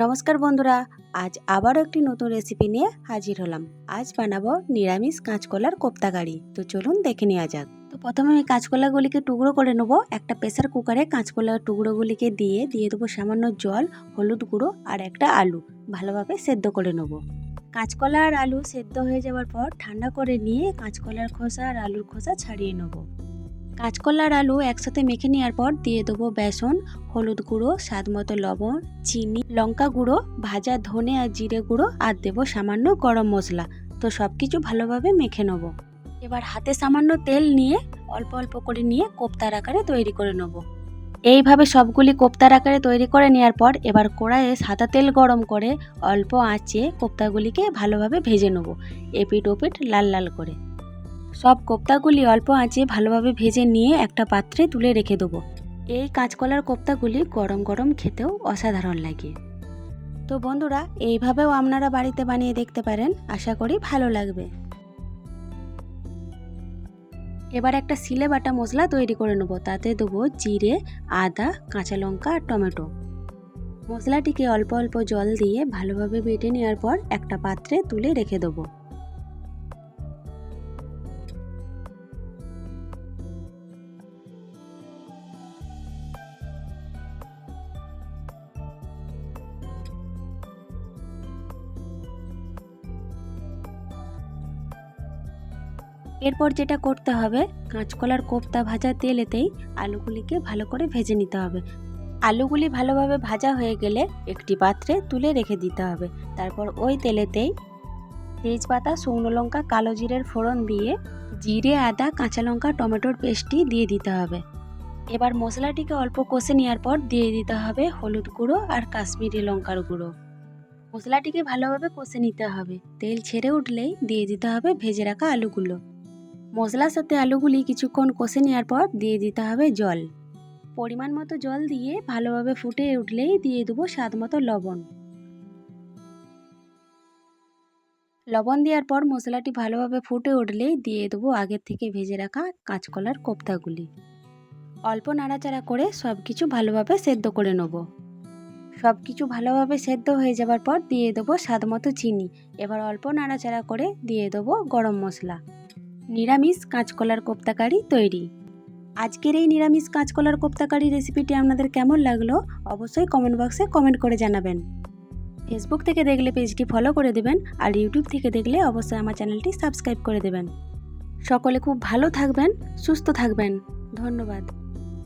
নমস্কার বন্ধুরা, আজ আবারও একটি নতুন রেসিপি নিয়ে হাজির হলাম। আজ বানাবো নিরামিষ কাঁচকলার কোপ্তাকারি। তো চলুন দেখে নেওয়া যাক। তো প্রথমে আমি কাঁচকলাগুলিকে টুকরো করে নেব। একটা প্রেসার কুকারে কাঁচকলার টুকরোগুলিকে দিয়ে দিয়ে দেবো সামান্য জল, হলুদ গুঁড়ো আর একটা আলু। ভালোভাবে সেদ্ধ করে নেব। কাঁচকলা আর আলু সেদ্ধ হয়ে যাওয়ার পর ঠান্ডা করে নিয়ে কাঁচকলার খোসা আর আলুর খোসা ছাড়িয়ে নেব। কাঁচকলা আর আলু একসাথে মেখে নেওয়ার পর দিয়ে দেবো বেসন, হলুদ গুঁড়ো, স্বাদ মতো লবণ, চিনি, লঙ্কা গুঁড়ো, ভাজা ধনে আর জিরে গুঁড়ো আর দেবো সামান্য গরম মশলা। তো সব কিছু ভালোভাবে মেখে নেব। এবার হাতে সামান্য তেল নিয়ে অল্প অল্প করে নিয়ে কোপ্তার আকারে তৈরি করে নেব। এইভাবে সবগুলি কোপ্তার আকারে তৈরি করে নেওয়ার পর এবার কড়াইয়ে সাদা তেল গরম করে অল্প আঁচে কোপ্তাগুলিকে ভালোভাবে ভেজে নেব এপিট ওপিট লাল লাল করে। সব কোপ্তাগুলি অল্প আঁচে ভালোভাবে ভেজে নিয়ে একটা পাত্রে তুলে রেখে দেবো। এই কাঁচকলার কোপ্তাগুলি গরম গরম খেতেও অসাধারণ লাগে। তো বন্ধুরা, এইভাবেও আপনারা বাড়িতে বানিয়ে দেখতে পারেন। আশা করি ভালো লাগবে। এবার একটা সিলে বাটা মশলা তৈরি করে নেব। তাতে দেবো জিরে, আদা, কাঁচা লঙ্কা আর টমেটো। মশলাটিকে অল্প অল্প জল দিয়ে ভালোভাবে বেটে নেওয়ার পর একটা পাত্রে তুলে রেখে দেবো। এরপর যেটা করতে হবে, কাঁচকলার কোপ্তা ভাজা তেলেতেই আলুগুলিকে ভালো করে ভেজে নিতে হবে। আলুগুলি ভালোভাবে ভাজা হয়ে গেলে একটি পাত্রে তুলে রেখে দিতে হবে। তারপর ওই তেলেতেই তেজপাতা, শুকনো লঙ্কা, কালো জিরের ফোড়ন দিয়ে জিরে, আদা, কাঁচা লঙ্কা, টমেটোর পেস্টটি দিয়ে দিতে হবে। এবার মশলাটিকে অল্প কষে নেওয়ার পর দিয়ে দিতে হবে হলুদ গুঁড়ো আর কাশ্মীরি লঙ্কার গুঁড়ো। মশলাটিকে ভালোভাবে কষে নিতে হবে। তেল ছেড়ে উঠলেই দিয়ে দিতে হবে ভেজে রাখা আলুগুলো। মশলার সাথে আলুগুলি কিছুক্ষণ কষে নেওয়ার পর দিয়ে দিতে হবে জল। পরিমাণ মতো জল দিয়ে ভালোভাবে ফুটে উঠলেই দিয়ে দেবো স্বাদ মতো লবণ। লবণ দেওয়ার পর মশলাটি ভালোভাবে ফুটে উঠলেই দিয়ে দেবো আগের থেকে ভেজে রাখা কাঁচকলার কোপ্তাগুলি। অল্প নাড়াচাড়া করে সব কিছু ভালোভাবে সেদ্ধ করে নেব। সব কিছু ভালোভাবে সেদ্ধ হয়ে যাবার পর দিয়ে দেবো স্বাদ মতো চিনি। এবার অল্প নাড়াচাড়া করে দিয়ে দেবো গরম মশলা। নিরামিষ কাঁচকলার কোপ্তাকারি তৈরি। আজকের এই নিরামিষ কাঁচকলার কোপ্তাকারি রেসিপিটি আপনাদের কেমন লাগল অবশ্যই কমেন্ট বক্সে কমেন্ট করে জানাবেন। ফেসবুক থেকে দেখলে পেজটি ফলো করে দেবেন আর ইউটিউব থেকে দেখলে অবশ্যই আমার চ্যানেলটি সাবস্ক্রাইব করে দেবেন। সকলে খুব ভালো থাকবেন, সুস্থ থাকবেন। ধন্যবাদ।